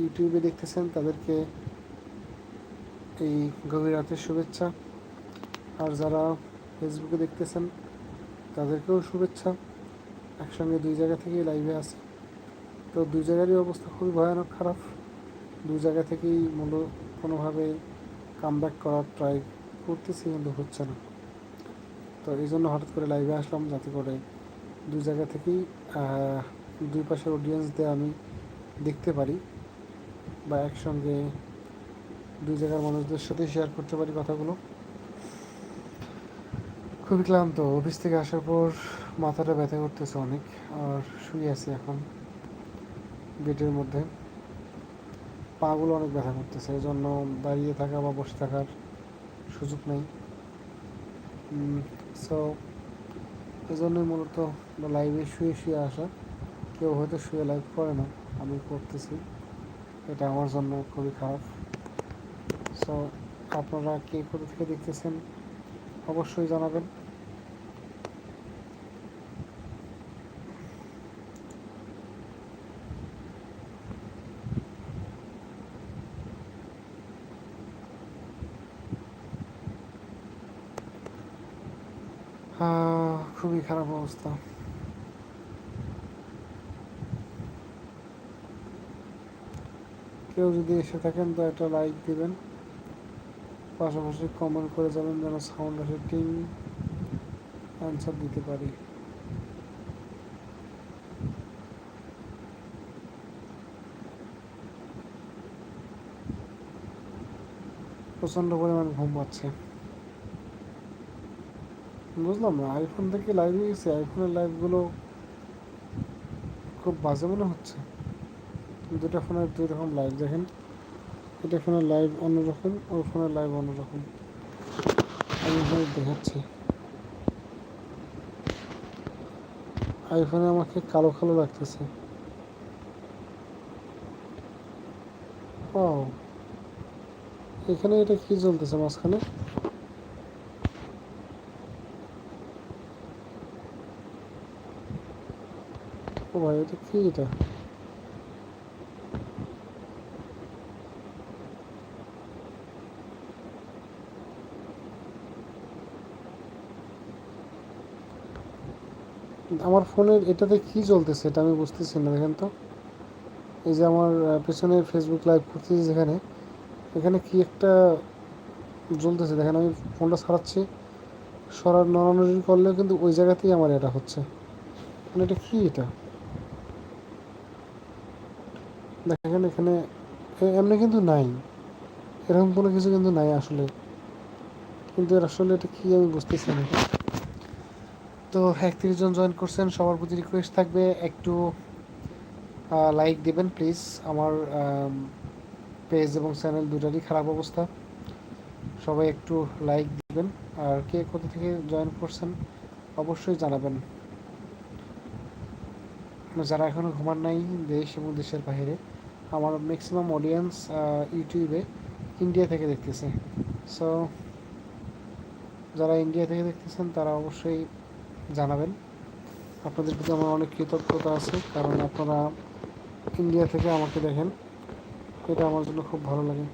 ইউটিউবে দেখতেছেন, তাদেরকে এই গভীর রাতের শুভেচ্ছা। আর যারা ফেসবুকে দেখতেছেন, তাদেরকেও শুভেচ্ছা। একসঙ্গে দুই জায়গা থেকেই লাইভে আছে। তো দুই জায়গারই অবস্থা খুবই ভয়ানক, খারাপ। দুই জায়গা থেকেই মূল কোনোভাবে কাম ব্যাক করার ট্রাই করতেছি, কিন্তু হচ্ছে না। তো এই জন্য হঠাৎ করে লাইভে আসলাম, যাতে করে দুই জায়গা থেকেই দুই পাশের অডিয়েন্সদের আমি দেখতে পারি। বা একসঙ্গে দুই জায়গার মানুষদের সাথে শেয়ার করতে পারি কথাগুলো। খুবই ক্লান্ত। অফিস থেকে আসার পর মাথাটা ব্যথা করতেছে অনেক, আর শুয়ে আছি এখন বেডের মধ্যে। পাগুলো অনেক ব্যথা করতেছে এই জন্য দাঁড়িয়ে থাকা বা বসে থাকার সুযোগ নেই। সো এই জন্যই মূলত লাইভে শুয়ে শুয়ে আসা। কেউ হয়তো শুয়ে লাইভ করে না, আমি করতেছি। এটা আমার জন্য খুবই খারাপ। সো আপনারা কে কোথা থেকে দেখতেছেন, অবশ্যই জানাবেন। খুবই খারাপ অবস্থা। কেউ যদি এসে থাকেন, তো একটা লাইক দিবেন। পাশাপাশি কমেন্ট করে যাবেন যেন সাউন্ড আসে। টিং অ্যান্সার দিতে পারি। প্রচণ্ড পরিমাণ ঘুম পাচ্ছে। বুঝলাম না আইফোন থেকে লাইভে গেছে। আইফোনের লাইভগুলো খুব বাজে মনে হচ্ছে। দুটা ফোনের দুই রকম লাইভ দেখেন। এটা ফোনের লাইভ অন্যরকম ওই ফোনের লাইভ অন্যরকম। আমি দেখাচ্ছি। আইফোনে আমাকে কালো কালো লাগতেছে। ও এখানে এটা কি চলতেছে মাঝখানে? ও ভাই, এটা কি এটা? আমার ফোনের এটাতে কি চলতেছে এটা আমি বুঝতেছি না, দেখেন তো। এই যে আমার পেছনে ফেসবুক লাইভ করতেছি যেখানে, এখানে কি একটা জ্বলতেছে, দেখেন আমি ফোনটা সারাচ্ছি সরার নড়ানড়ি করলেও কিন্তু ওই জায়গাতেই আমার এটা হচ্ছে। মানে এটা কি এটা? দেখেন এখানে এমনি কিন্তু নাই। এরকম কোনো কিছু কিন্তু নাই আসলে। কিন্তু এর আসলে এটা কি আমি বুঝতেছি না। তো একত্রিশ জন জয়েন করছেন, সবার প্রতি রিকোয়েস্ট থাকবে একটু লাইক দিবেন প্লিজ আমার পেজ এবং চ্যানেল দুটারই খারাপ অবস্থা। সবাই একটু লাইক দিবেন। আর কে কোথা থেকে জয়েন করছেন, অবশ্যই জানাবেন। যারা এখনও ঘুমান নাই দেশ এবং দেশের বাইরে আমার ম্যাক্সিমাম অডিয়েন্স ইউটিউবে ইন্ডিয়া থেকে দেখতেছে। সো যারা ইন্ডিয়া থেকে দেখতেছেন, তারা অবশ্যই জানাবেন। আপনাদের প্রতি আমার অনেক কৃতজ্ঞতা আছে, কারণ আপনারা ইন্ডিয়া থেকে আমাকে দেখেন। এটা আমার জন্য খুব ভালো লাগে।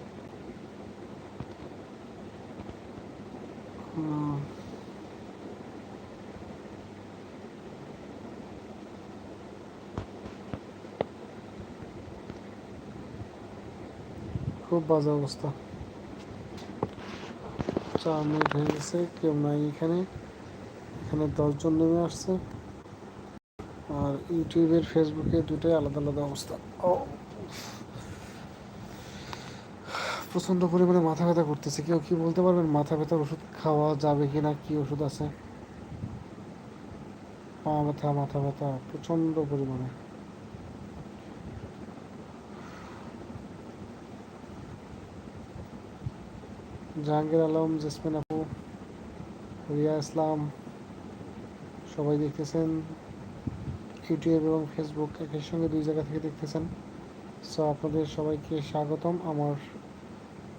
খুব বাজে অবস্থা। মিনিট হয়ে গেছে কেউ নাই এখানে। এখানে দশজন নেমে আসছে। আর ইউটিউবের, ফেসবুকে দুটোই আলাদা আলাদা অবস্থা। ও, প্রচণ্ড পরিমাণে মাথা ব্যথা করতেছে। কেউ কি বলতে পারবেন মাথা ব্যথার ওষুধ খাওয়া যাবে কি না কি ওষুধ আছে? পা ব্যথা, মাথা ব্যথা, প্রচণ্ড পরিমাণে। জাহাঙ্গীর আলম, জেসমিন আপু, রিয়া ইসলাম সবাই দেখতেছেন ইউটিউব এবং ফেসবুক একের সঙ্গে দুই জায়গা থেকে দেখতেছেন। সো আপনাদের সবাইকে স্বাগতম আমার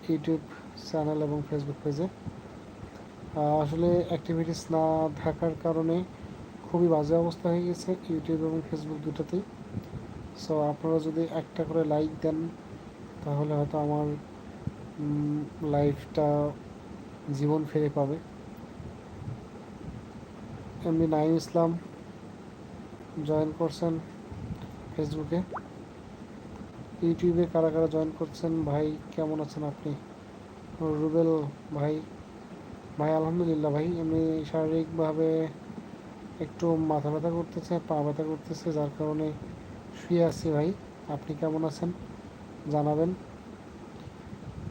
ইউটিউব চ্যানেল এবং ফেসবুক পেজে। আসলে অ্যাক্টিভিটিস না থাকার কারণে খুবই বাজে অবস্থা হয়ে গেছে ইউটিউব এবং ফেসবুক দুটাতেই। সো আপনারা যদি একটা করে লাইক দেন, তাহলে হয়তো আমার লাইফটা জীবন ফিরে পাবে। এমনি নাইম ইসলাম জয়েন করছেন ফেসবুকে ইউটিউবে কারা কারা জয়েন করছেন? ভাই, কেমন আছেন আপনি? রুবেল ভাই। ভাই, আলহামদুলিল্লাহ ভাই, এমনি শারীরিকভাবে একটু মাথা ব্যথা করতেছে, পা ব্যথা করতেছে, যার কারণে শুয়ে আছি ভাই। আপনি কেমন আছেন? জানাবেন।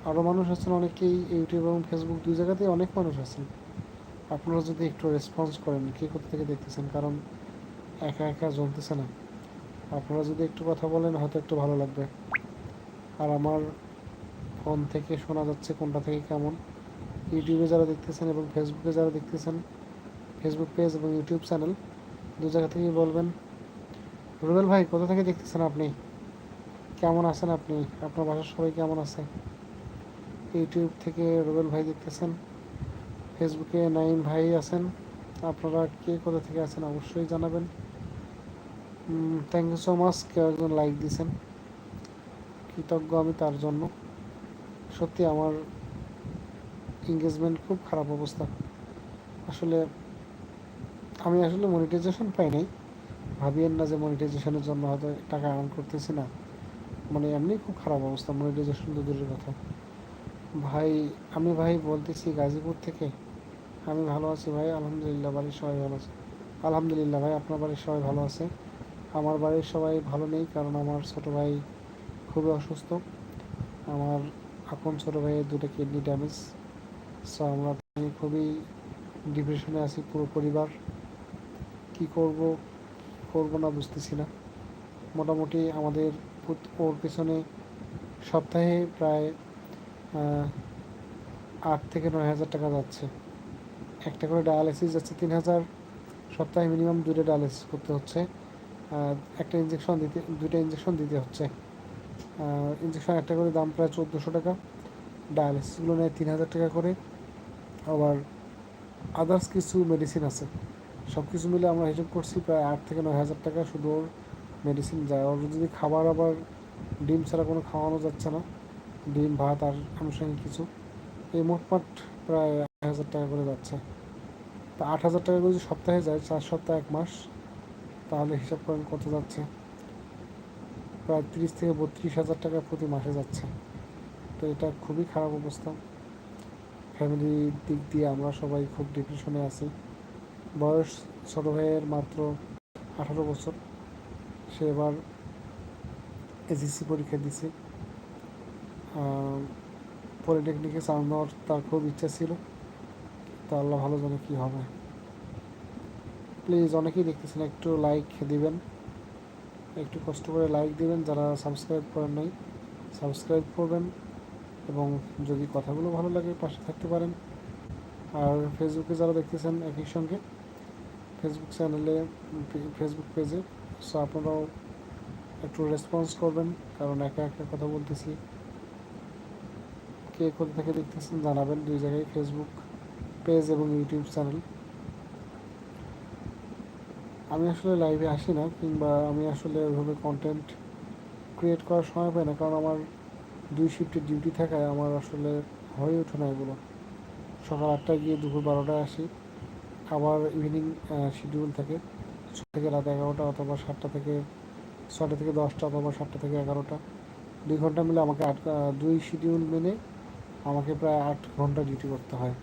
আরও মানুষ আছেন, অনেকেই ইউটিউব এবং ফেসবুক দুই জায়গাতেই অনেক মানুষ আছেন। আপনারা যদি একটু রেসপন্স করেন, কে কোথা থেকে দেখতেছেন? কারণ একা একা জমতেছে না। আপনারা যদি একটু কথা বলেন, হয়তো একটু ভালো লাগবে। আর আমার ফোন থেকে শোনা যাচ্ছে কোনটা থেকে কেমন। ইউটিউবে যারা দেখতেছেন এবং ফেসবুকে যারা দেখতেছেন ফেসবুক পেজ এবং ইউটিউব চ্যানেল দু জায়গা থেকেই বলবেন। রুবেল ভাই, কোথা থেকে দেখতেছেন আপনি? কেমন আছেন আপনি? আপনার বাসার সবাই কেমন আছে? ইউটিউব থেকে রুবেল ভাই দেখতেছেন। ফেসবুকে নাইম ভাই আছেন। আপনারা কে কোথা থেকে আছেন অবশ্যই জানাবেন। থ্যাংক ইউ সো মাচ কেউ একজন লাইক দিয়েছেন। কৃতজ্ঞ আমি তার জন্য। সত্যি আমার এঙ্গেজমেন্ট খুব খারাপ অবস্থা। আসলে আমি আসলে মনিটাইজেশন পাই নাই। ভাবিয়েন না যে মনিটাইজেশনের জন্য হয়তো টাকা আর্ন করতেছি না। মানে এমনি খুব খারাপ অবস্থা মনিটাইজেশন তো দূরের কথা। ভাই, আমি ভাই বলতেছি গাজীপুর থেকে। আমি ভালো আছি ভাই, আলহামদুলিল্লাহ, বাড়ির সবাই ভালো আছে। আলহামদুলিল্লাহ ভাই, আপনার বাড়ির সবাই ভালো আছে? আমার বাড়ির সবাই ভালো নেই, কারণ আমার ছোট ভাই খুবই অসুস্থ। আমার আপন ছোট ভাইয়ের দুটো কিডনি ড্যামেজ সো আমরা খুবই ডিপ্রেশনে আছি, পুরো পরিবার। কি করব করব না বুঝতেছি না। মোটামুটি আমাদের ওর পেছনে সপ্তাহে প্রায় আট থেকে নয় হাজার টাকা যাচ্ছে। একটা করে ডায়ালিসিস যাচ্ছে তিন হাজার সপ্তাহে মিনিমাম দুটো ডায়ালিসিস করতে হচ্ছে। একটা ইঞ্জেকশন দিতে দুটো ইঞ্জেকশন দিতে হচ্ছে। ইঞ্জেকশন একটা করে দাম প্রায় চোদ্দোশো টাকা। ডায়ালিসিসগুলো নেয় তিন হাজার টাকা করে। আবার আদার্স কিছু মেডিসিন আছে। সব কিছু মিলে আমরা হিসেব করছি প্রায় আট থেকে নয় হাজার টাকা শুধু ওর মেডিসিন যায়। ওর যদি খাবার আবার ডিম ছাড়া কোনো খাওয়ানো যাচ্ছে না, ডিম, ভাত আর আনুষঙ্গিক কিছু, এই মোটমাট প্রায় হাজার টাকা করে যাচ্ছে। তা আট হাজার টাকা করে যদি সপ্তাহে যায়, চার সপ্তাহ, এক মাস, তাহলে হিসাব করেন কত যাচ্ছে? প্রায় তিরিশ থেকে বত্রিশ হাজার টাকা প্রতি মাসে যাচ্ছে। তো এটা খুবই খারাপ অবস্থা। ফ্যামিলির দিক দিয়ে আমরা সবাই খুব ডিপ্রেশনে আছি। বয়স ছোটো ভাইয়ের মাত্র আঠারো বছর। সে এবার এসএসসি পরীক্ষা দিছে। পলিটেকনিকে নেওয়ার তার খুব ইচ্ছা ছিল। তা আল্লাহ ভালো জানে কী হবে। প্লিজ অনেকেই দেখতেছেন, একটু লাইক দিবেন। একটু কষ্ট করে লাইক দিবেন, যারা সাবস্ক্রাইব করেন নাই সাবস্ক্রাইব করবেন এবং যদি কথাগুলো ভালো লাগে পাশে থাকতে পারেন। আর ফেসবুকে যারা দেখতেছেন একই সঙ্গে ফেসবুক চ্যানেলে ফেসবুক পেজে সো আপনারাও একটু রেসপন্স করবেন, কারণ একা একা কথা বলতেছি। কে কোথা থেকে দেখতেছেন জানাবেন, দুই জায়গায় ফেসবুক পেজ এবং ইউটিউব চ্যানেল। আমি আসলে লাইভে আসি না, কিংবা আমি আসলে ওইভাবে কন্টেন্ট ক্রিয়েট করার সময় পাই না, কারণ আমার দুই শিফটের ডিউটি থাকায় আমার আসলে হয়ে ওঠে না এগুলো। সকাল আটটায় গিয়ে দুপুর বারোটায় আসি, আবার ইভিনিং শিডিউল থাকে থেকে রাত এগারোটা অথবা সাতটা থেকে ছটা থেকে দশটা অথবা সাতটা থেকে এগারোটা। দুই ঘণ্টা মিলে আমাকে আট দুই শিডিউল মেনে আমাকে প্রায় আট ঘণ্টা ডিউটি করতে হয়।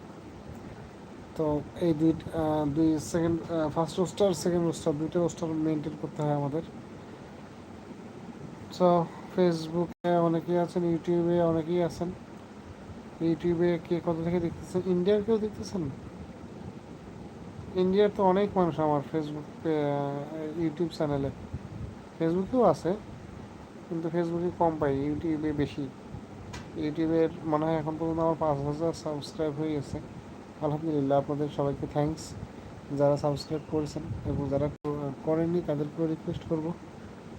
তো এই দুই দুই second first roster second roster দুইটা রোস্টার মেনটেন করতে হয় আমাদের। সো ফেসবুকে অনেকেই আছেন ইউটিউবে অনেকেই আছেন। ইউটিউবে কে কত থেকে দেখতেছেন ইন্ডিয়ার কেউ দেখতেছেন? ইন্ডিয়ার তো অনেক মানুষ আমার ফেসবুক ইউটিউব চ্যানেলে ফেসবুকেও আছে, কিন্তু ফেসবুকে কম পাই ইউটিউবে বেশি। ইউটিউবের মনে হয় এখন পর্যন্ত আমার পাঁচ হাজার সাবস্ক্রাইব হয়ে গেছে। আলহামদুলিল্লাহ, আপনাদের সবাইকে থ্যাংকস যারা সাবস্ক্রাইব করেছেন এবং যারা করেননি, তাদেরকেও রিকোয়েস্ট করব।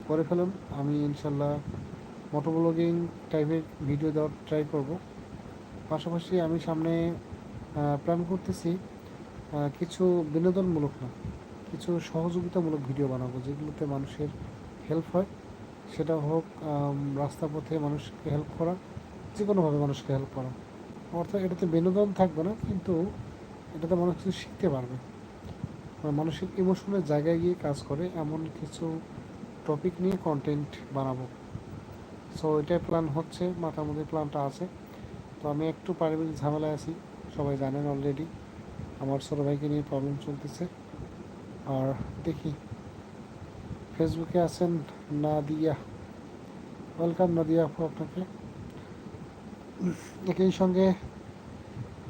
করে ফেলুন। আমি ইনশাল্লাহ মোটো ব্লগিং টাইপের ভিডিও দেওয়ার ট্রাই করব। পাশাপাশি আমি সামনে প্ল্যান করতেছি কিছু বিনোদনমূলক না, কিছু সহযোগিতামূলক ভিডিও বানাবো, যেগুলোতে মানুষের হেল্প হয়। সেটা হোক রাস্তা পথে মানুষকে হেল্প করা যে কোনোভাবে মানুষকে হেল্প করা। অর্থাৎ এটাতে বিনোদন থাকবে না, কিন্তু এটাতে মানুষ কিছু শিখতে পারবে। মানুষের ইমোশনের জায়গায় গিয়ে কাজ করে, এমন কিছু টপিক নিয়ে কন্টেন্ট বানাবো। সো এটাই প্ল্যান হচ্ছে, মাথার মধ্যে প্ল্যানটা আছে। তো আমি একটু পারিবারিক ঝামেলায় আছি, সবাই জানেন অলরেডি আমার ছোটো ভাইকে নিয়ে প্রবলেম চলতেছে। আর দেখি ফেসবুকে আছেন নাদিয়া। ওয়েলকাম নাদিয়া আপু, আপনাকে। একই সঙ্গে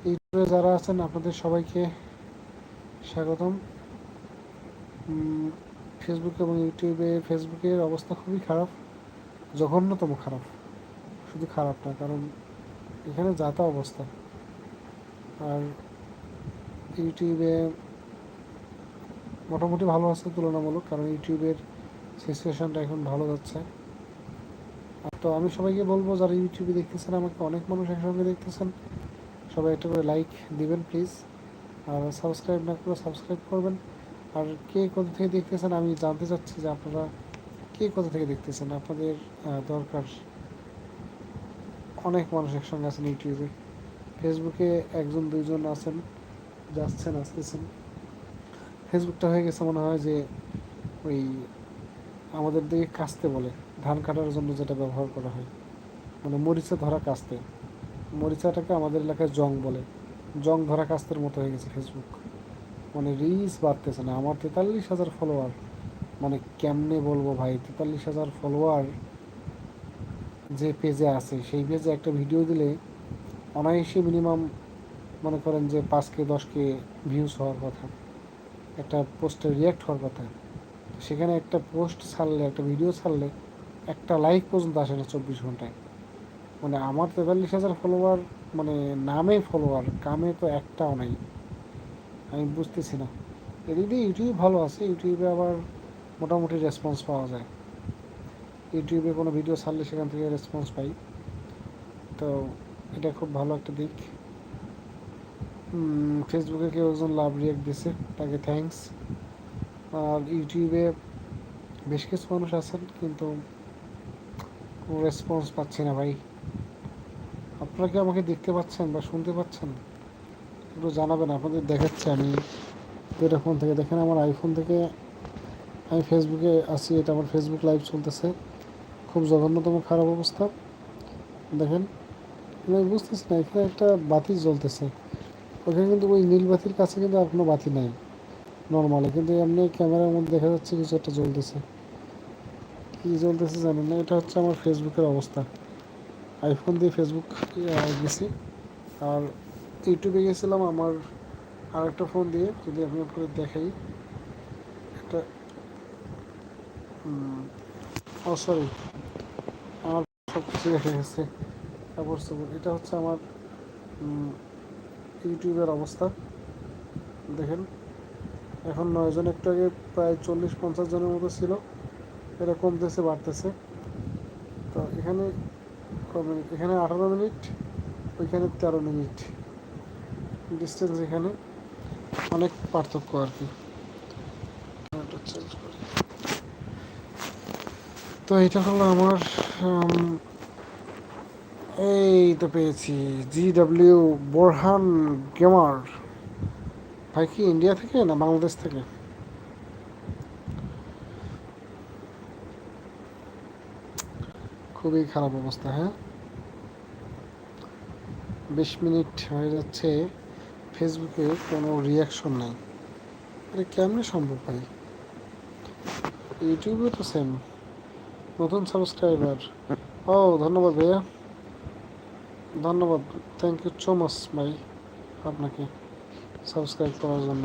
ইউটিউবে যারা আছেন, আপনাদের সবাইকে স্বাগতম। ফেসবুক এবং ইউটিউবে ফেসবুকের অবস্থা খুবই খারাপ, জঘন্যতম খারাপ। শুধু খারাপ না, কারণ এখানে যাতা অবস্থা। আর ইউটিউবে মোটামুটি ভালো আছে তুলনামূলক, কারণ ইউটিউবের সিচুয়েশনটা এখন ভালো যাচ্ছে। তো আমি সবাইকে বলব, যারা ইউটিউবে দেখতেছেন আমাকে, অনেক মানুষ একসঙ্গে দেখতেছেন। সবাই একটা করে লাইক দিবেন প্লিজ আর সাবস্ক্রাইব না করে সাবস্ক্রাইব করবেন। আর কে কোথা থেকে দেখতেছেন, আমি জানতে চাচ্ছি যে আপনারা কে কোথা থেকে দেখতেছেন? আপনাদের দরকার অনেক মানুষ একসঙ্গে আছেন ইউটিউবে ফেসবুকে একজন, দুইজন আছেন, যাচ্ছেন, আসতেছেন। ফেসবুকটা হয়ে গেছে মনে হয় যে ওই আমাদের দিকে কাস্তে বলে। ধান কাটার জন্য যেটা ব্যবহার করা হয়। মানে মরিচা ধরা কাস্তে। মরিচাটাকে আমাদের এলাকায় জং বলে। জং ধরা কাস্তের মতো হয়ে গেছে ফেসবুক মানে রিচ বাড়তেছে না। আমার তেতাল্লিশ হাজার ফলোয়ার মানে কেমনে বলব ভাই? তেতাল্লিশ হাজার ফলোয়ার যে পেজে আছে, সেই পেজে একটা ভিডিও দিলে অনায়াসে মিনিমাম মনে করেন যে পাঁচ কে দশ কে ভিউজ হওয়ার কথা। একটা পোস্টে রিয়াক্ট হওয়ার কথা। সেখানে একটা পোস্ট ছাড়লে, একটা ভিডিও ছাড়লে একটা লাইক পর্যন্ত আসে না চব্বিশ ঘন্টায়। মানে আমার তেতাল্লিশ হাজার ফলোয়ার মানে নামে ফলোয়ার কামে তো একটাও নাই। আমি বুঝতেছি না। এদিক দিয়ে ইউটিউব ভালো আছে ইউটিউবে আবার মোটামুটি রেসপন্স পাওয়া যায়। ইউটিউবে কোনো ভিডিও ছাড়লে সেখান থেকে রেসপন্স পাই। তো এটা খুব ভালো একটা দিক। ফেসবুকে কেউ একজন লাভ রিয়াক্ট দিছে, তাকে থ্যাঙ্কস আর ইউটিউবে বেশ কিছু মানুষ আছেন, কিন্তু কোনো রেসপন্স পাচ্ছি না ভাই। আপনারা কি আমাকে দেখতে পাচ্ছেন বা শুনতে পাচ্ছেন? একটু জানাবেন, আপনাদের দেখাচ্ছে আমি। দুইটা ফোন থেকে দেখেন, আমার আইফোন থেকে আমি ফেসবুকে আছি, এটা আমার ফেসবুক লাইভ চলতেছে। খুব জঘন্যতম খারাপ অবস্থা। দেখেন, আমি বুঝতেছি না, এখানে একটা বাতি জ্বলতেছে। ওখানে কিন্তু ওই নীল বাতির কাছে কিন্তু আর কোনো বাতি নাই। নর্মালি কিন্তু এমনি ক্যামেরার মধ্যে দেখা যাচ্ছে কিছু একটা জ্বলতেছে। কী চলতেছে জানেন না, এটা হচ্ছে আমার ফেসবুকের অবস্থা। আইফোন দিয়ে ফেসবুক গেছি। আর ইউটিউবে গেছিলাম আমার আর একটা ফোন দিয়ে, যদি আমি আপনাদের দেখাই। একটা ও সরি আমার সব কিছু দেখা গেছে। কাপড় চোপড় এটা হচ্ছে আমার ইউটিউবের অবস্থা। দেখেন, এখন নয়জন, একটু আগে প্রায় চল্লিশ পঞ্চাশ জনের মতো ছিল। এটা কমতেছে, বাড়তেছে। তো এখানে ক মিনিট? এখানে আঠারো মিনিট, ওইখানে তেরো মিনিট। ডিস্টেন্স এখানে অনেক পার্থক্য আর কি। তো এটা হলো আমার এই তো পেয়েছি। জি ডাব্লিউ বোরহান গেমার ভাই কি ইন্ডিয়া থেকে না বাংলাদেশ থেকে? খুবই খারাপ অবস্থা হ্যাঁ? বিশ মিনিট হয়ে যাচ্ছে, ফেসবুকে কোনো রিয়াকশন নাই। এটা কেমনে সম্ভব ভাই? ইউটিউবে তো সেম নতুন সাবস্ক্রাইবার ও, ধন্যবাদ ভাইয়া। ধন্যবাদ। থ্যাংক ইউ সো মাচ ভাই আপনাকে সাবস্ক্রাইব করার জন্য।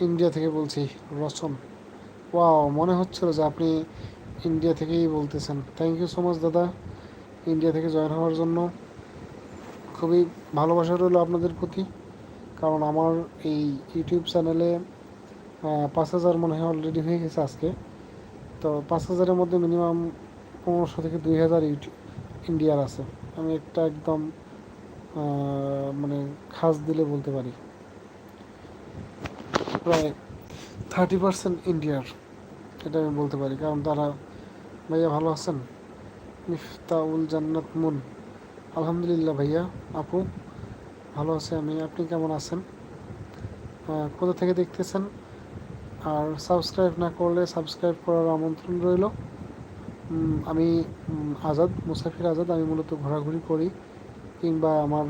ইন্ডিয়া থেকে বলছি রচন ওয়াও মনে হচ্ছিল যে আপনি ইন্ডিয়া থেকেই বলতেছেন। থ্যাংক ইউ সো মাচ দাদা ইন্ডিয়া থেকে জয়েন হওয়ার জন্য। খুবই ভালোবাসা রইল আপনাদের প্রতি, কারণ আমার এই ইউটিউব চ্যানেলে পাঁচ হাজার মনে হয় অলরেডি হয়ে গেছে আজকে। তো পাঁচ হাজারের মধ্যে মিনিমাম পনেরোশো থেকে দুই হাজার ইউটিউব ইন্ডিয়ার আছে। আমি একটা একদম মানে খাস দিলে বলতে পারি। প্রায় থার্টি পার্সেন্ট ইন্ডিয়ার এটা আমি বলতে পারি। কারণ তারা ভাইয়া ভালো আছেন? মিফতাউল জান্নাত মুন। আলহামদুলিল্লাহ ভাইয়া, আপু ভালো আছে, আমি, আপনি কেমন আছেন? কোথা থেকে দেখতেছেন? আর সাবস্ক্রাইব না করলে সাবস্ক্রাইব করার আমন্ত্রণ রইল। আমি আজাদ, মুসাফির আজাদ, আমি মূলত ঘোরাঘুরি করি কিংবা আমার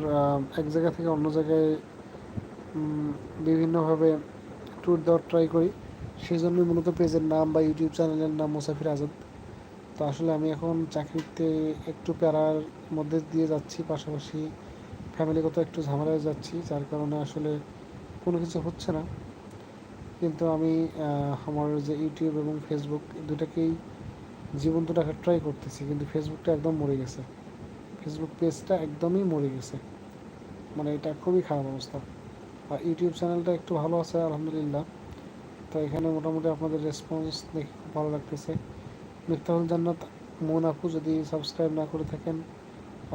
এক জায়গা থেকে অন্য জায়গায় বিভিন্নভাবে ট্যুর দেওয়ার ট্রাই করি। সেই জন্যই মূলত পেজের নাম বা ইউটিউব চ্যানেলের নাম মুসাফির আজাদ। তো আসলে আমি এখন চাকরিতে একটু প্যারার মধ্যে দিয়ে যাচ্ছি, পাশাপাশি ফ্যামিলিগত একটু ঝামেলায় যাচ্ছি, যার কারণে আসলে কোনো কিছু হচ্ছে না। কিন্তু আমি আমার যে ইউটিউব এবং ফেসবুক দুটাকেই জীবন্ত রাখার ট্রাই করতেছি, কিন্তু ফেসবুকটা একদম মরে গেছে। ফেসবুক পেজটা একদমই মরে গেছে। মানে এটা খুবই খারাপ অবস্থা। আর ইউটিউব চ্যানেলটা একটু ভালো আছে, আলহামদুলিল্লাহ। তো এখানে মোটামুটি আপনাদের রেসপন্স দেখে ভালো লাগতেছে। মিফতাহুল জান্নাত মন আপু যদি সাবস্ক্রাইব না করে থাকেন,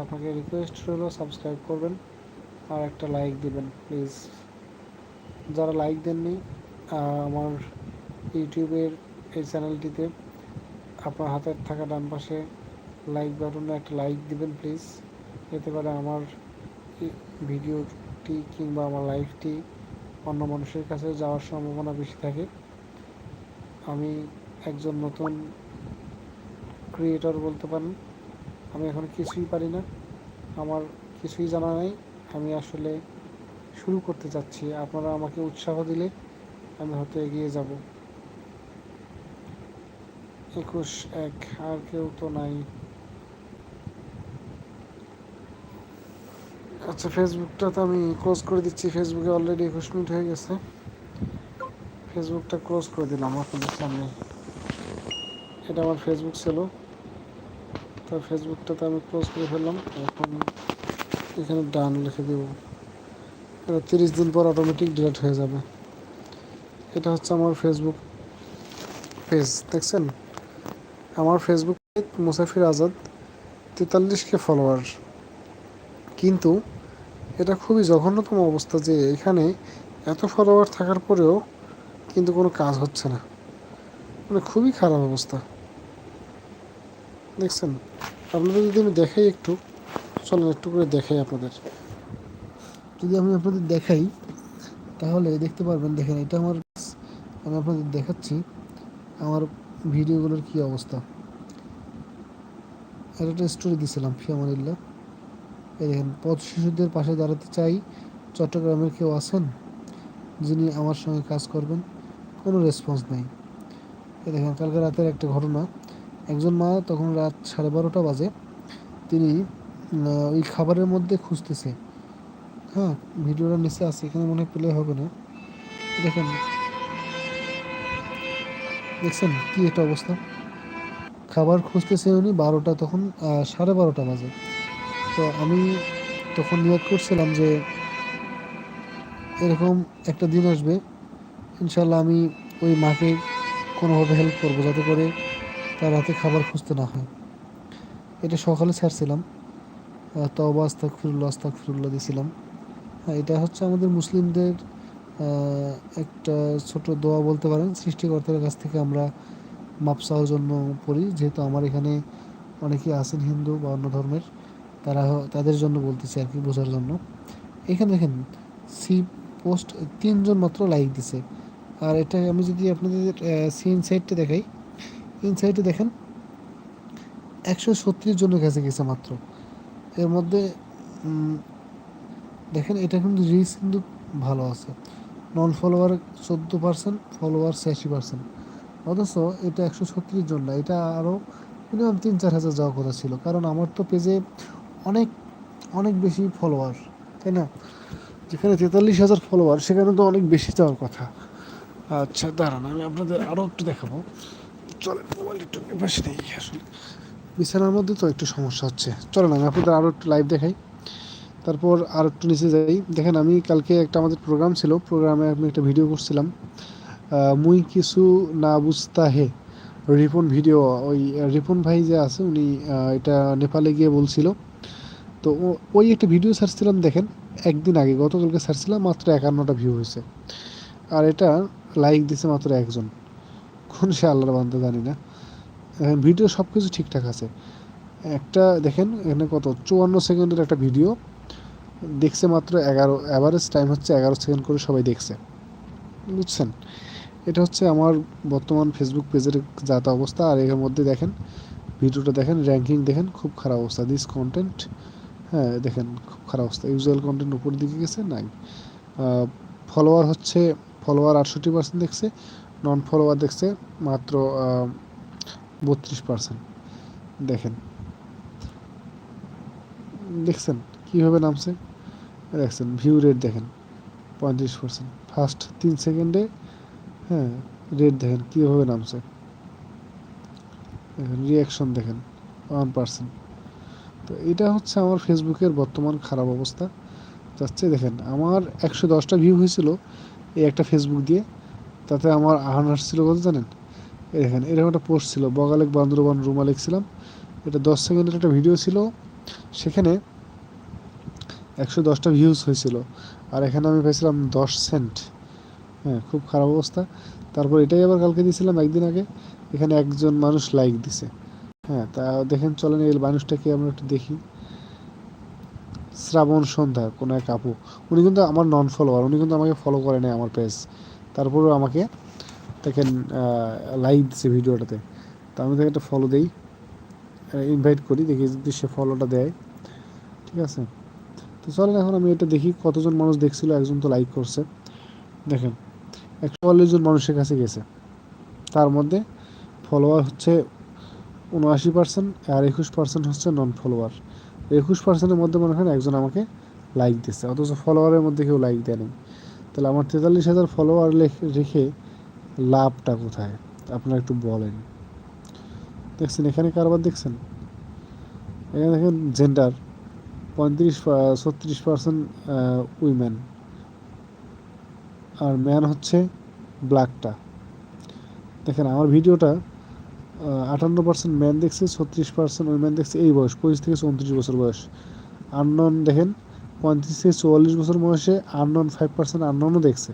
আপনাকে রিকোয়েস্ট রইল সাবস্ক্রাইব করবেন আর একটা লাইক দিবেন প্লিজ যারা লাইক দেননি আমার ইউটিউবের এই চ্যানেলটিতে আপনার হাতের থাকা ডান পাশে লাইক বাটনে একটা লাইক দিবেন প্লিজ এতে করে আমার ভিডিওটি কিংবা আমার লাইফটি অন্য মানুষের কাছে যাওয়ার সম্ভাবনা বেশি থাকে। আমি একজন নতুন ক্রিয়েটর বলতে পারেন, আমি এখন কিছুই পারি না। আমার কিছুই জানা নেই। আমি আসলে শুরু করতে চাচ্ছি। আপনারা আমাকে উৎসাহ দিলে আমি হয়তো এগিয়ে যাব। একুশ এক, আর কেউ তো নাই। আচ্ছা ফেসবুকটা তো আমি ক্লোজ করে দিচ্ছি। ফেসবুকে অলরেডি একুশ মিনিট হয়ে গেছে। ফেসবুকটা ক্লোজ করে দিলাম আপনাদের সামনে। এটা আমার ফেসবুক ছিল। তো ফেসবুকটা তো আমি ক্লোজ করে ফেললাম। এখন এখানে ডান লিখে দেব। এটা তিরিশ দিন পর অটোমেটিক ডিলিট হয়ে যাবে। এটা হচ্ছে আমার ফেসবুক পেজ দেখছেন? আমার ফেসবুক মুসাফির আজাদ তেতাল্লিশ কে ফলোয়ার কিন্তু এটা খুবই জঘন্যতম অবস্থা যে এখানে এত ফলোয়ার থাকার পরেও কিন্তু কোনো কাজ হচ্ছে না। মানে খুবই খারাপ অবস্থা। দেখছেন? আপনাদের যদি আমি দেখাই একটু, চলেন একটু করে দেখাই আপনাদের। যদি আমি আপনাদের দেখাই, তাহলে দেখতে পারবেন, দেখেন এটা আমার আমি আপনাদের দেখাচ্ছি আমার ভিডিওগুলোর কি অবস্থা। একটা স্টোরি দিছিলাম ফিয়ামানিল্লাহ এই দেখেন, পথ শিশুদের পাশে দাঁড়াতে চাই, চট্টগ্রামের কেউ আছেন যিনি আমার সঙ্গে কাজ করবেন, কোনো রেসপন্স নেই। এই দেখেন, কালকে রাতের একটা ঘটনা। একজন মা তখন রাত সাড়ে বারোটা বাজে, তিনি ওই খাবারের মধ্যে খুঁজতেছে। হ্যাঁ ভিডিওটা নিচে আছে, এখানে মনে হয় পেলে হবে না। দেখেন। দেখছেন কি একটা অবস্থা? খাবার খুঁজতেছে উনি বারোটা তখন সাড়ে বারোটা বাজে। তো আমি তখন নিয়োগ করছিলাম যে, এরকম একটা দিন আসবে ইনশাল্লাহ আমি ওই মাকে কোনোভাবে হেল্প করব, যাতে করে তার রাতে খাবার খুঁজতে না হয়। এটা সকালে ছাড়ছিলাম। তওবা আস্তাক ফিরুল্লাহ আস্তাক ফিরুল্লাহ দিয়েছিলাম হ্যাঁ এটা হচ্ছে আমাদের মুসলিমদের একটা ছোট দোয়া বলতে পারেন। সৃষ্টিকর্তার কাছ থেকে আমরা মাপ চাওয়ার জন্য পড়ি। যেহেতু আমার এখানে অনেকেই আছেন হিন্দু বা অন্য ধর্মের, তারা তাদের জন্য বলতেছি আর কি বোঝার জন্য। এখানে দেখেন, সি পোস্ট তিনজন মাত্র লাইক দিছে। আর এটা আমি যদি আপনাদের সিন সাইডটা দেখাই ইনসাইডে দেখেন, একশো ছত্রিশ জনের কাছে গেছে মাত্র। এর মধ্যে দেখেন, এটা কিন্তু রিচ কিন্তু ভালো আছে। নন ফলোয়ার চোদ্দ পার্সেন্ট ফলোয়ার ছিয়াশি পার্সেন্ট অথচ এটা একশো ছত্রিশ জন না, এটা আরও মিনিমাম তিন চার হাজার যাওয়ার কথা ছিল। কারণ আমার তো পেজে অনেক অনেক বেশি ফলোয়ার তাই না? যেখানে তেতাল্লিশ হাজার ফলোয়ার সেখানে তো অনেক বেশি যাওয়ার কথা। আচ্ছা দাঁড়ান, আমি আপনাদের আরও একটু দেখাবো। চলেন, মোবাইল একটু পাশে নেই আসলে বিছানার মধ্যে তো একটু সমস্যা হচ্ছে। চলেন, আমি আপনাদের আরও একটু লাইভ দেখাই। তারপর আর একটু নিচে যাই। দেখেন, আমি কালকে একটা আমাদের প্রোগ্রাম ছিল। প্রোগ্রামে আমি একটা ভিডিও করছিলাম। মুই কিছু না বুঝতা হে। রিপন ভিডিও ওই রিপন ভাই যে আছে, উনি এটা নেপালে গিয়ে বলছিল। তো ওই একটা ভিডিও ছাড়ছিলাম, দেখেন, একদিন আগে। গতকালকে ছাড়ছিলাম, মাত্র একান্নটা ভিউ হয়েছে। আর এটা লাইক দিছে মাত্র একজন। কোন সে আল্লাহর বান্ধব জানি না। ভিডিও সব কিছু ঠিকঠাক আছে। একটা দেখেন, এখানে কত? চুয়ান্ন সেকেন্ডের একটা ভিডিও দেখছে মাত্র এগারো অ্যাভারেজ টাইম হচ্ছে এগারো সেকেন্ড করে সবাই দেখছে। বুঝছেন? এটা হচ্ছে আমার বর্তমান ফেসবুক পেজের যাতা অবস্থা। আর এর মধ্যে দেখেন ভিডিওটা দেখেন র্যাঙ্কিং দেখেন, খুব খারাপ অবস্থা। দিস কন্টেন্ট হ্যাঁ দেখেন, খুব খারাপ অবস্থা। ইউজুয়াল কন্টেন্ট উপর দিকে গেছে, নাই। ফলোয়ার হচ্ছে ফলোয়ার আটষট্টি পার্সেন্ট দেখছে। নন ফলোয়ার দেখছে মাত্র বত্রিশ পার্সেন্ট দেখেন। দেখছেন কীভাবে নামছে? দেখছেন ভিউ রেট দেখেন, পঁয়ত্রিশ পার্সেন্ট ফার্স্ট তিন সেকেন্ডে হ্যাঁ রেট দেখেন কীভাবে নামছে। রিয়াকশন দেখেন ওয়ান পার্সেন্ট তো এটা হচ্ছে আমার ফেসবুকের বর্তমান খারাপ অবস্থা। যাচ্ছে দেখেন, আমার একশো দশটা ভিউ হয়েছিল এই একটা ফেসবুক দিয়ে। তাতে আমার আহান আসছিল কত জানেন? এই দেখেন এরকম একটা পোস্ট ছিল, বগালেক বান্দরবান রুমা লিখছিলাম। এটা দশ সেকেন্ডের একটা ভিডিও ছিল। সেখানে একশো দশটা ভিউজ হয়েছিল। আর এখানে আমি পেয়েছিলাম দশ সেন্ট হ্যাঁ খুব খারাপ অবস্থা। তারপর এটাই আবার কালকে দিয়েছিলাম একদিন আগে। এখানে একজন মানুষ লাইক দিছে। হ্যাঁ তা দেখেন, চলেন এই মানুষটাকে আমরা একটু দেখি। শ্রাবণ সন্ধ্যা, কোনো এক আপু। উনি কিন্তু আমার নন ফলোয়ার উনি কিন্তু আমাকে ফলো করে নেয় আমার পেজ তারপরেও আমাকে দেখেন লাইক দিছে ভিডিওটাতে। তা আমি তাকে একটা ফলো দেই ইনভাইট করি, দেখি যদি সে ফলোটা দেয়। ঠিক আছে? তো চলেন এখন আমি এটা দেখি, কতজন মানুষ দেখছিল, একজন তো লাইক করছে। দেখেন একশো চল্লিশ জন মানুষের কাছে গেছে। তার মধ্যে ফলোয়ার হচ্ছে উনআশি পার্সেন্ট আর একুশ পার্সেন্ট হচ্ছে নন ফলোয়ার একুশ পার্সেন্টের মধ্যে মনে হয় একজন আমাকে লাইক দিচ্ছে অথচ ফলোয়ারের মধ্যে কেউ লাইক দেয়নি তাহলে আমার তেতাল্লিশ হাজার ফলোয়ার রেখে লাভটা কোথায়? আপনারা একটু বলেন। দেখছেন, এখানে কারবার দেখছেন? এখানে দেখেন জেন্ডার পঁয়ত্রিশ ছত্রিশ পার্সেন্ট উইমেন আর ম্যান হচ্ছে ব্ল্যাকটা দেখেন, আমার ভিডিওটা আটান্ন পার্সেন্ট ম্যান দেখছে, ছত্রিশ পার্সেন্ট উইমেন দেখছে, এই বয়স, পঁচিশ থেকে চৌত্রিশ বছর বয়স। আননন দেখেন পঁয়ত্রিশ থেকে চুয়াল্লিশ বছর বয়সে আননন ফাইভ পার্সেন্ট আনননও দেখছে।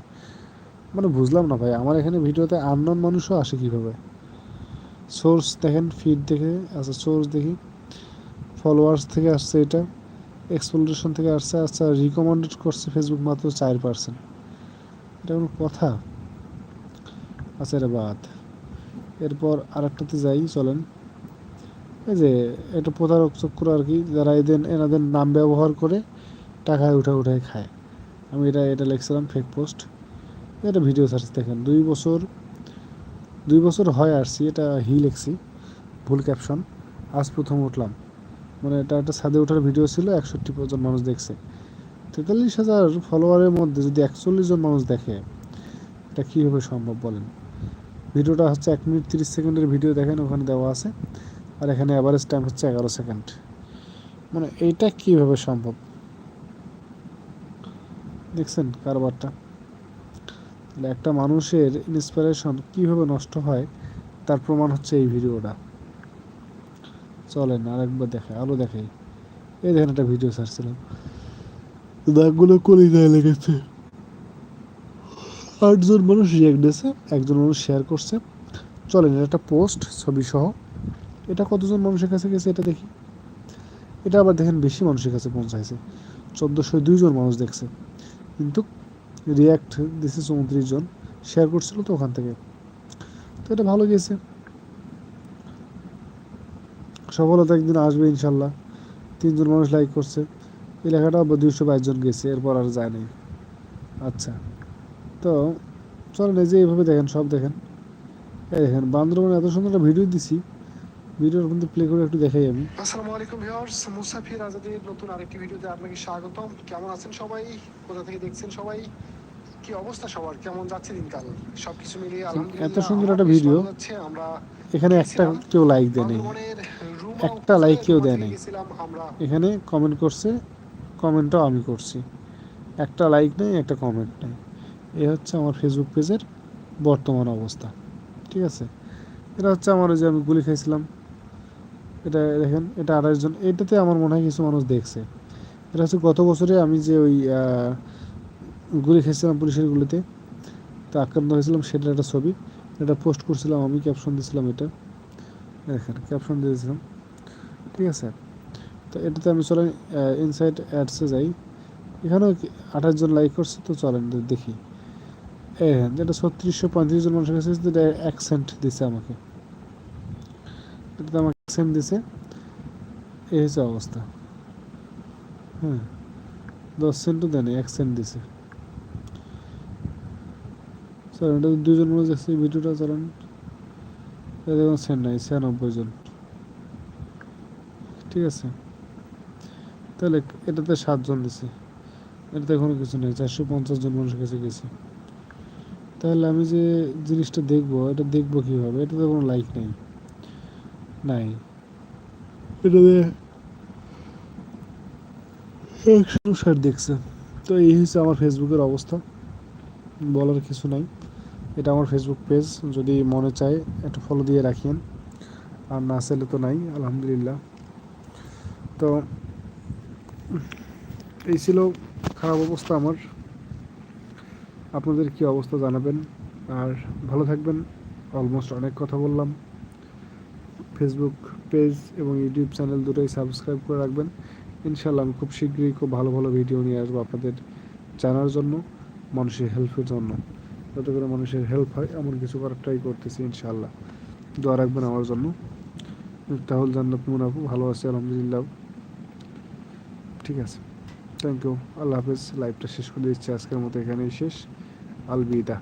মানে বুঝলাম না ভাই, আমার এখানে ভিডিওতে আননন মানুষও আসে কীভাবে? সোর্স দেখেন ফিড দেখে আচ্ছা সোর্স দেখি। ফলোয়ার্স থেকে আসছে এটা এক্সপ্লোরেশন থেকে আসছে আচ্ছা রিকমেন্ডেড করছে ফেসবুক মাত্র চার পার্সেন্ট এটা কোনো কথা? আচ্ছা এটা বাদ। এরপর আরেকটাতে যাই, চলেন। এই যে, এটা প্রতারক চক্র আর কি, যারা এদের, এনাদের নাম ব্যবহার করে টাকায় উঠা উঠায় খায়। আমি এটা এটা লিখছিলাম ফেক পোস্ট এটা ভিডিও সার্চ দেখেন, দুই বছর দুই বছর হয় আসছি এটা হি লিখছি, ভুল ক্যাপশন আজ প্রথম উঠলাম। মানে এটা একটা ছাদে ওঠার ভিডিও ছিল, একষট্টি জন মানুষ দেখছে। তেতাল্লিশ হাজার ফলোয়ারের মধ্যে যদি একচল্লিশ জন মানুষ দেখে, এটা কীভাবে সম্ভব বলেন? ভিডিওটা হচ্ছে এক মিনিট তিরিশ সেকেন্ডের ভিডিও দেখেন, ওখানে দেওয়া আছে। আর এখানে অ্যাভারেজ টাইম হচ্ছে এগারো সেকেন্ড। মানে এইটা কীভাবে সম্ভব? দেখছেন কারবারটা। তাহলে একটা মানুষের ইন্সপিরেশন কীভাবে নষ্ট হয়, তার প্রমাণ হচ্ছে এই ভিডিওটা। চলেন আরেকবার দেখে আরও দেখাই। এই দেখেন একটা ভিডিও ছাড়ছিলাম। দাগগুলো কলিজায় লেগেছে। আটজন মানুষ রিয়াক্ট দিয়েছে একজন মানুষ শেয়ার করছে। চলেন, এটা একটা পোস্ট ছবি সহ। এটা কতজন মানুষের কাছে গেছে এটা দেখি। এটা আবার দেখেন বেশি মানুষের কাছে পৌঁছাইছে। চোদ্দোশো দুইজন মানুষ দেখছে। কিন্তু রিয়াক্ট দিছে চৌত্রিশ জন শেয়ার করছিল তো ওখান থেকে। তো এটা ভালো গেছে সফলতা একদিন আসবে ইনশাল্লাহ। তিনজন মানুষ লাইক করছে। এই লেখাটা দুইশো বাইশ জন গেছে, এরপর আর যায় নাই। আচ্ছা। তো চলেন এই যে এইভাবে দেখেন, সব দেখেন। এই দেখেন, বান্দরবানে এত সুন্দর একটা ভিডিও দিছি। ভিডিওর মধ্যে প্লে করে একটু দেখাই আমি। আসসালামু আলাইকুম ভিউয়ার্স মুসাফির আজাদের নতুন আরেকটি ভিডিওতে আপনাকে স্বাগতম। কেমন আছেন সবাই? কোথা থেকে দেখছেন সবাই? কি অবস্থা সবার? কেমন যাচ্ছে দিনকাল? সবকিছু মিলিয়ে আলহামদুলিল্লাহ এত সুন্দর একটা ভিডিও। আমরা এখানে একটা কেউ লাইক দেয় নেই। বান্দরবনের একটা like কেউ রুমা দেয় থেকে গেছিলাম আমরা। এখানে কমেন্ট করছে কমেন্টটাও আমি করছি। একটা লাইক নেই একটা কমেন্ট নেই। এ হচ্ছে আমার ফেসবুক পেজের বর্তমান অবস্থা। ঠিক আছে? এটা হচ্ছে আমার ওই যে আমি গুলি খাইছিলাম। এটা দেখেন, এটা আড়াইশ জন। এটাতে আমার মনে হয় কিছু মানুষ দেখছে। এটা হচ্ছে গত বছরে আমি যে ওই গুলি খেয়েছিলাম পুলিশের গুলিতে, তো আক্রান্ত হয়েছিলাম, সেটার একটা ছবি। এটা পোস্ট করছিলাম আমি ক্যাপশন দিয়েছিলাম এটা। দেখেন ক্যাপশন দিয়েছিলাম। ঠিক আছে? তো এটাতে আমি চলেন ইনসাইড অ্যাডসে যাই। এখানেও আঠাশ জন লাইক করছে, তো চলেন দেখি। হ্যাঁ যেটা ছত্রিশশো পঁয়ত্রিশ জন মানুষের কাছে যেটা এক সেন্ট দিছে আমাকে। এটাতে আমাকে সেন্ট দিছে। এই হচ্ছে অবস্থা। হ্যাঁ দশ সেন্টও দেয়নি এক সেন্ট দিছে। চলেন এটা দুজন মানুষ দেখছি ভিডিওটা চলেন। দেখুন সেন্ট নাই, ছিয়ানব্বই জন। ঠিক আছে। তাহলে এটাতে সাতজন দিছে। এটাতে কোনো কিছু নেই, চারশো পঞ্চাশ জন মানুষের কাছে গেছে। তাহলে আমি যে জিনিসটা দেখব, এটা দেখব কীভাবে? এটাতে কোনো লাইক নেই। নাই। একশো ষাট দেখছে। তো এই হচ্ছে আমার ফেসবুকের অবস্থা। বলার কিছু নাই। এটা আমার ফেসবুক পেজ যদি মনে চায়, একটা ফলো দিয়ে রাখিয়েন। আর না চাইলে তো নাই, আলহামদুলিল্লাহ। তো এই ছিল খারাপ অবস্থা আমার। আপনাদের কি অবস্থা জানাবেন। আর ভালো থাকবেন। অলমোস্ট অনেক কথা বললাম। ফেসবুক পেজ এবং ইউটিউব চ্যানেল দুটোই সাবস্ক্রাইব করে রাখবেন। ইনশাল্লাহ আমি খুব শীঘ্রই খুব ভালো ভালো ভিডিও নিয়ে আসব আপনাদের জানার জন্য, মানুষের হেল্পের জন্য। যাতে করে মানুষের হেল্প হয়, এমন কিছু করার ট্রাই করতেছি ইনশাল্লাহ দোয়া রাখবেন আমার জন্য। তাহলে জান্নাত মুনাফু ভালো আছি, আলহামদুলিল্লাহ। ঠিক আছে। থ্যাংক ইউ আল্লাহ হাফেজ। লাইভটা শেষ করে দিচ্ছি। আজকের মতো এখানেই শেষ। আলবিদা।